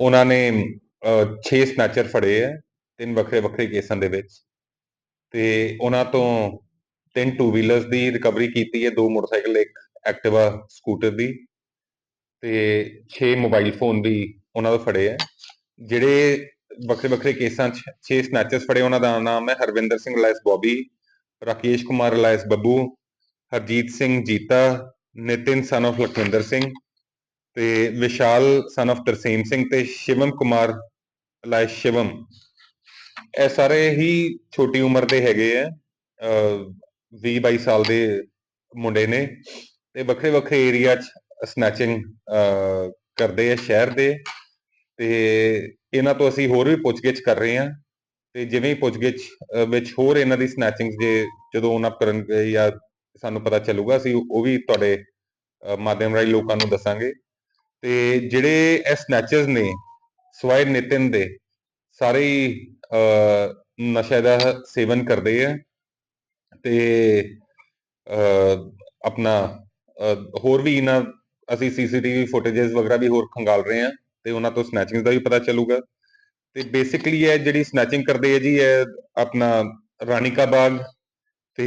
ਉਹਨਾਂ ਨੇ 6 ਸਨੈਚਰ ਫੜੇ ਆ, ਤਿੰਨ ਵੱਖਰੇ ਵੱਖਰੇ ਕੇਸਾਂ ਦੇ ਵਿੱਚ। ਤੇ ਉਹਨਾਂ ਤੋਂ ਤਿੰਨ ਟੂ ਵੀਲਰਸ ਦੀ ਰਿਕਵਰੀ ਕੀਤੀ ਹੈ, ਦੋ ਮੋਟਰਸਾਈਕਲ, ਇੱਕ ਐਕਟਿਵਾ ਸਕੂਟਰ ਦੀ ਤੇ 6 ਮੋਬਾਈਲ ਫੋਨ ਵੀ ਉਹਨਾਂ ਤੋਂ ਫੜੇ ਆ। ਜਿਹੜੇ ਵੱਖਰੇ ਵੱਖਰੇ ਕੇਸਾਂ 'ਚ 6 ਸਨੈਚਰਸ ਫੜੇ, ਉਹਨਾਂ ਦਾ ਨਾਮ ਹੈ Harvinder Singh alias Bobby, Rakesh Kumar alias Babbu, Harjeet Singh Jeeta, Nitin son of Lakhwinder Singh ਤੇ ਵਿਸ਼ਾਲ ਸਨ of ਤਰਸੇਮ ਸਿੰਘ ਤੇ ਸ਼ਿਵਮ ਕੁਮਾਰ ਲਾਇਸ ਸ਼ਿਵਮ। ਇਹ ਸਾਰੇ ਹੀ ਛੋਟੀ ਉਮਰ ਦੇ ਹੈਗੇ ਆ 20 22 ਸਾਲ ਦੇ ਮੁੰਡੇ ਨੇ ਤੇ ਵੱਖਰੇ ਵੱਖਰੇ ਏਰੀਆ 'ਚ ਸਨੈਚਿੰਗ ਕਰਦੇ ਆ ਸ਼ਹਿਰ ਦੇ ਤੇ ਇਹਨਾਂ ਤੋਂ ਅਸੀਂ ਹੋਰ ਵੀ ਪੁੱਛਗਿੱਛ ਕਰ ਰਹੇ ਹਾਂ ਤੇ ਜਿਵੇਂ ਹੀ ਪੁੱਛਗਿੱਛ ਵਿੱਚ ਹੋਰ ਇਹਨਾਂ ਦੀ ਸਨੈਚਿੰਗ ਜੇ ਜਦੋਂ ਉਹਨਾਂ ਕਰਨਗੇ ਜਾਂ ਸਾਨੂੰ ਪਤਾ ਚੱਲੂਗਾ ਅਸੀਂ ਉਹ ਵੀ ਤੁਹਾਡੇ ਮਾਧਿਅਮ ਰਾਹੀਂ ਲੋਕਾਂ ਨੂੰ ਦੱਸਾਂਗੇ। ਤੇ ਜਿਹੜੇ ਇਹ ਸਨੈਚਰਸ ਨੇ ਸਵਾਇ ਨਿਤਿਨ ਦੇ ਸਾਰੇ ਹੀ ਅਹ, ਨਸ਼ੇ ਦਾ ਸੇਵਨ ਕਰਦੇ ਆ ਤੇ ਆਪਣਾ ਹੋਰ ਵੀ ਇਹਨਾਂ ਅਸੀਂ ਸੀਸੀਟੀਵੀ ਫੁਟੇजेस ਵਗੈਰਾ ਵੀ ਹੋਰ ਖੰਗਾਲ ਰਹੇ ਆ ਤੇ ਉਹਨਾਂ ਤੋਂ ਸਨੈਚਿੰਗ ਦਾ ਵੀ ਪਤਾ ਚੱਲੂਗਾ। ਤੇ ਬੇਸਿਕਲੀ ਇਹ ਜਿਹੜੀ ਸਨੈਚਿੰਗ ਕਰਦੇ ਆ ਜੀ ਇਹ ਆਪਣਾ ਰਾਣੀਕਾ ਬਾਗ ਤੇ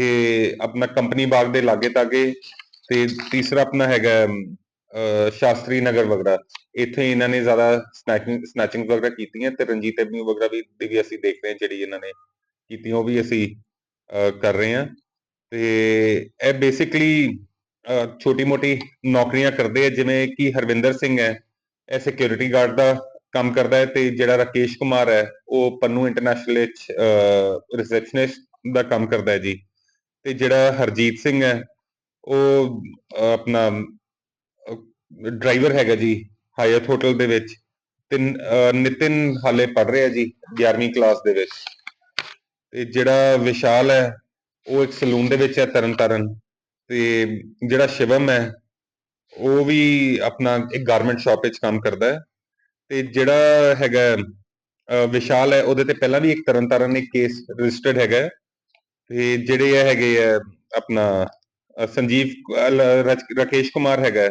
ਆਪਣਾ ਕੰਪਨੀ ਬਾਗ ਦੇ ਲਾਗੇ ਤਾਗੇ ਤੇ ਤੀਸਰਾ ਆਪਣਾ ਹੈਗਾ ਸ਼ਾਸਤਰੀ ਨਗਰ ਵਗੈਰਾ, ਇੱਥੇ ਇਹਨਾਂ ਨੇ ਜ਼ਿਆਦਾ ਸਨੈਚਿੰਗ ਸਨੈਚਿੰਗ ਵਗੈਰਾ ਕੀਤੀਆਂ ਤੇ ਰਣਜੀਤ ਐਵਨਿਊ ਵਗੈਰਾ ਵੀ, ਦੀ ਵੀ ਅਸੀਂ ਦੇਖ ਰਹੇ ਹਾਂ ਜਿਹੜੀ ਇਹਨਾਂ ਨੇ ਕੀਤੀ, ਉਹ ਵੀ ਅਸੀਂ ਕਰ ਰਹੇ ਹਾਂ। ਤੇ ਇਹ ਬੇਸਿਕਲੀ ਛੋਟੀ ਮੋਟੀ ਨੌਕਰੀਆਂ ਕਰਦੇ ਆ, ਜਿਵੇਂ ਕਿ ਹਰਵਿੰਦਰ ਸਿੰਘ ਹੈ, ਇਹ ਸਿਕਿਉਰਿਟੀ ਗਾਰਡ ਦਾ ਕੰਮ ਕਰਦਾ ਹੈ ਤੇ ਜਿਹੜਾ ਰਾਕੇਸ਼ ਕੁਮਾਰ ਹੈ, ਉਹ ਪੰਨੂ ਇੰਟਰਨੈਸ਼ਨਲ ਵਿੱਚ ਰਿਸੈਪਸ਼ਨਿਸਟ ਦਾ ਕੰਮ ਕਰਦਾ ਹੈ ਜੀ। ਤੇ ਜਿਹੜਾ ਹਰਜੀਤ ਸਿੰਘ ਹੈ, ਉਹ ਆਪਣਾ ਡਰਾਈਵਰ ਹੈਗਾ ਜੀ ਹਾਇਤ ਹੋਟਲ ਦੇ ਵਿੱਚ। ਤੇ ਨਿਤਿਨ ਹਾਲੇ ਪੜ ਰਿਹਾ ਜੀ 11ਵੀਂ ਕਲਾਸ ਦੇ ਵਿੱਚ। ਤੇ ਜਿਹੜਾ ਵਿਸ਼ਾਲ ਹੈ ਉਹ ਇੱਕ ਸਲੂਨ ਦੇ ਵਿੱਚ ਹੈ ਤਰਨਤਾਰਨ। ਤੇ ਜਿਹੜਾ ਸ਼ਿਵਮ ਹੈ ਉਹ ਵੀ ਆਪਣਾ ਇੱਕ ਗਾਰਮੈਂਟ ਸ਼ਾਪ ਵਿੱਚ ਕੰਮ ਕਰਦਾ ਹੈ। ਤੇ ਜਿਹੜਾ ਹੈਗਾ ਵਿਸ਼ਾਲ ਹੈ ਉਹਦੇ ਤੇ ਪਹਿਲਾਂ ਵੀ ਇੱਕ ਤਰਨਤਾਰਨ ਇੱਕ ਕੇਸ ਰਜਿਸਟਰਡ ਹੈਗਾ ਤੇ ਜਿਹੜੇ ਇਹ ਹੈਗੇ ਆ ਆਪਣਾ ਸੰਜੀਵ ਅਹ, ਰਾਕੇਸ਼ ਕੁਮਾਰ ਹੈਗਾ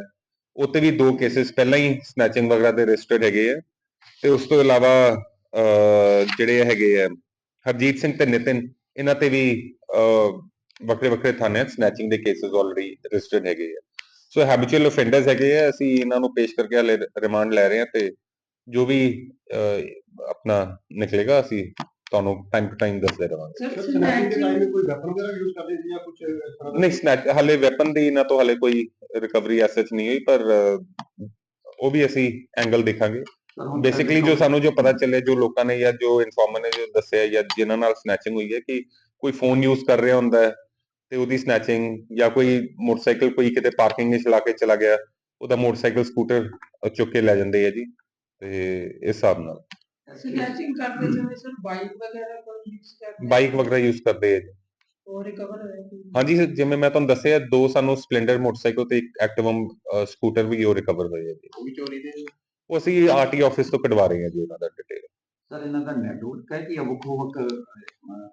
ਹੈ, ਉਹ ਤੇ ਵੀ ਦੋ ਕੇਸਿਸ ਪਹਿਲਾਂ ਹੀ ਸਨੈਚਿੰਗ ਵਗੈਰਾ ਦੇ ਰਜਿਸਟਰਡ ਹੈਗੇ ਆ। ਤੇ ਉਸ ਤੋਂ ਇਲਾਵਾ ਜਿਹੜੇ ਹੈਗੇ ਆ ਹਰਜੀਤ ਸਿੰਘ ਤੇ ਨਿਤਿਨ ਇਹਨਾਂ ਤੇ ਵੀ ਵੱਖਰੇ ਵੱਖਰੇ ਥਾਣਿਆਂ 'ਚ ਸਨੈਚਿੰਗ ਦੇ ਕੇਸਿਸ ਆਲਰੇਡੀ ਰਜਿਸਟਰਡ ਹੈਗੇ ਆ। ਸੋ ਹੈਬਿਚੁਅਲ ਅਫੈਂਡਰਸ ਹੈਗੇ ਆ ਅਸੀਂ ਇਹਨਾਂ ਨੂੰ ਪੇਸ਼ ਕਰਕੇ ਹਲੇ ਰਿਮਾਂਡ ਲੈ ਰਹੇ ਹਾਂ ਤੇ ਜੋ ਵੀ ਆਪਣਾ ਨਿਕਲੇਗਾ ਅਸੀਂ ਤੁਹਾਨੂੰ ਟਾਈਮ ਟੂ ਟਾਈਮ ਦੱਸਦੇ ਰਵਾਂਗੇ। ਸਰ ਸਨੈਚਿੰਗ ਦੇ ਟਾਈਮ ਕੋਈ ਵੈਪਨ ਵਗੈਰਾ ਯੂਜ਼ ਕਰਦੇ ਸੀ ਜਾਂ ਕੁਝ ਨਹੀਂ ਸਨੈਚ ਹਲੇ ਵੈਪਨ ਦੀ ਇਹਨਾਂ ਤੋਂ ਹਲੇ ਕੋਈ ਰਿਕਵਰੀ ਐਸਚ ਨਹੀਂ ਹੋਈ ਪਰ ਉਹ ਵੀ ਅਸੀਂ ਐਂਗਲ ਦੇਖਾਂਗੇ। ਬੇਸਿਕਲੀ ਜੋ ਸਾਨੂੰ ਜੋ ਪਤਾ ਚੱਲਿਆ ਜੋ ਲੋਕਾਂ ਨੇ ਜਾਂ ਜੋ ਇਨਫੋਰਮਰ ਨੇ ਜੋ ਦੱਸਿਆ ਜਾਂ ਜਿਨ੍ਹਾਂ ਨਾਲ ਸਨੈਚਿੰਗ ਹੋਈ ਹੈ ਕਿ ਕੋਈ ਫੋਨ ਯੂਜ਼ ਕਰ ਰਿਹਾ ਹੁੰਦਾ ਹੈ ਤੇ ਉਹਦੀ ਸਨੈਚਿੰਗ ਜਾਂ ਕੋਈ ਮੋਟਰਸਾਈਕਲ ਕੋਈ ਕਿਤੇ ਪਾਰਕਿੰਗ ਵਿੱਚ ਲਾ ਕੇ ਚਲਾ ਗਿਆ ਉਹਦਾ ਮੋਟਰਸਾਈਕਲ ਸਕੂਟਰ ਚੁੱਕ ਕੇ ਲੈ ਜਾਂਦੇ ਆ ਜੀ ਤੇ ਇਸ ਹਿਸਾਬ ਨਾਲ। ਸਨੈਚਿੰਗ ਕਰਦੇ ਸਮੇਂ ਸਰ ਬਾਈਕ ਵਗੈਰਾ ਕੋਈ ਯੂਜ਼ ਕਰਦੇ ਬਾਈਕ ਵਗੈਰਾ ਯੂਜ਼ ਕਰਦੇ ਆ ਜੀ। ਉਹ ਰਿਕਵਰ ਹੋਇਆ? ਹਾਂਜੀ ਜਿਵੇਂ ਮੈਂ ਤੁਹਾਨੂੰ ਦੱਸਿਆ ਦੋ ਸਾਨੂੰ ਸਪਲੈਂਡਰ ਮੋਟਰਸਾਈਕਲ ਤੇ ਇੱਕ ਐਕਟਿਵਮ ਸਕੂਟਰ ਵੀ ਉਹ ਰਿਕਵਰ ਹੋਏ ਆ ਜੀ। ਉਹ ਵੀ ਚੋਰੀ ਦੇ? ਉਹ ਅਸੀਂ ਆਰਟੀ ਆਫਿਸ ਤੋਂ ਕਢਵਾ ਰਹੇ ਹਾਂ ਜੀ ਉਹਨਾਂ ਦਾ ਡਿਟੇਲ ਸਰ ਇਹਨਾਂ ਦਾ ਨੈਟਵਰਕ ਹੈ ਕਿ ਵੱਖੋ ਵੱਖ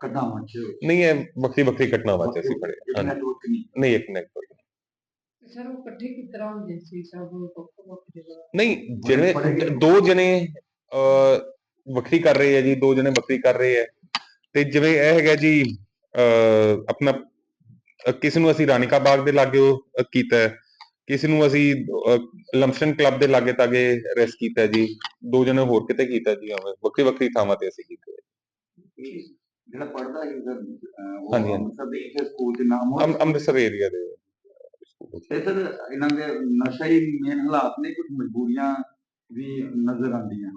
ਘਟਨਾਵਾਂ ਚ? ਨਹੀਂ ਇਹ ਵੱਖਰੀ ਵੱਖਰੀ ਘਟਨਾਵਾਂ ਚ ਅਸੀਂ। ਨੈਟਵਰਕ ਨਹੀਂ। ਨਹੀਂ ਇੱਕ ਨੈਟਵਰਕ ਸਰ ਉਹ ਇਕੱਠੇ ਕਿਸ ਤਰ੍ਹਾਂ ਹੁੰਦੇ ਸੀ? ਸਭ ਵੱਖ ਵੱਖ ਜਗ੍ਹਾ? ਨਹੀਂ ਜਿਹੜੇ। ਦੋ ਜਣੇ ਵੱਖਰੀ ਕਰ ਰਹੇ ਆ ਜੀ ਦੋ ਜਣੇ ਵੱਖਰੀ ਕਰ ਰਹੇ ਆ। ਤੇ ਜਿਵੇਂ ਇਹ ਹੈਗਾ ਜੀ ਆਪਣਾ ਕਿਸੇ ਨੂੰ ਅਸੀਂ ਰਾਣੀਕਾ ਬਾਗ ਦੇ ਲਾਗੇ ਉਹ ਕੀਤਾ ਕਿਸੇ ਨੂੰ ਅਸੀਂ ਲੰਪਸਨ ਕਲੱਬ ਦੇ ਲਾਗੇ ਤਾਗੇ ਅਰੈਸਟ ਕੀਤਾ ਜੀ। ਦੋ ਜਣੇ ਹੋਰ ਕਿਤੇ ਕੀਤਾ ਜੀ ਐਵੇਂ ਵੱਖਰੀ ਵੱਖਰੀ ਥਾਵਾਂ ਤੇ ਅਸੀਂ ਕੀਤੇ। ਜਿਹੜਾ ਪੜਦਾ ਹੈ ਸਰ ਉਹ। ਅੰਮ੍ਰਿਤਸਰ ਦੇ ਇਸੇ ਸਕੂਲ ਦੇ ਨਾਮ ਅੰਮ- ਅੰਮ੍ਰਿਤਸਰ ਏਰੀਆ ਦੇ ਸਰ ਇਹਨਾਂ ਦੇ ਨਸ਼ਾ ਹੀ ਮੇਨ ਹਾਲਾਤ ਨੇ ਕੁਝ ਮਜਬੂਰੀਆਂ ਵੀ ਨਜ਼ਰ ਆਉਂਦੀਆਂ।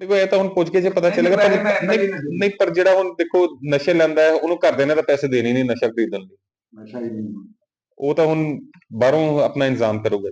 ਦੇਖੋ ਇਹ ਤਾਂ ਹੁਣ ਪੁੱਛ ਕੇ ਜੇ ਪਤਾ ਚੱਲੇਗਾ ਪਰ ਨਹੀਂ ਪਰ ਜਿਹੜਾ ਹੁਣ ਦੇਖੋ ਨਸ਼ੇ ਲੈਂਦਾ ਹੈ ਉਹਨੂੰ ਘਰਦਿਆਂ ਨੇ ਤਾਂ ਪੈਸੇ ਦੇਣੇ ਨਹੀਂ ਨਸ਼ਾ ਖਰੀਦਣ ਲਈ। ਨਸ਼ਾ ਹੀ ਨਹੀਂ। ਉਹ ਤਾਂ ਹੁਣ ਬਾਹਰੋਂ ਆਪਣਾ ਇੰਤਜ਼ਾਮ ਕਰੂਗਾ।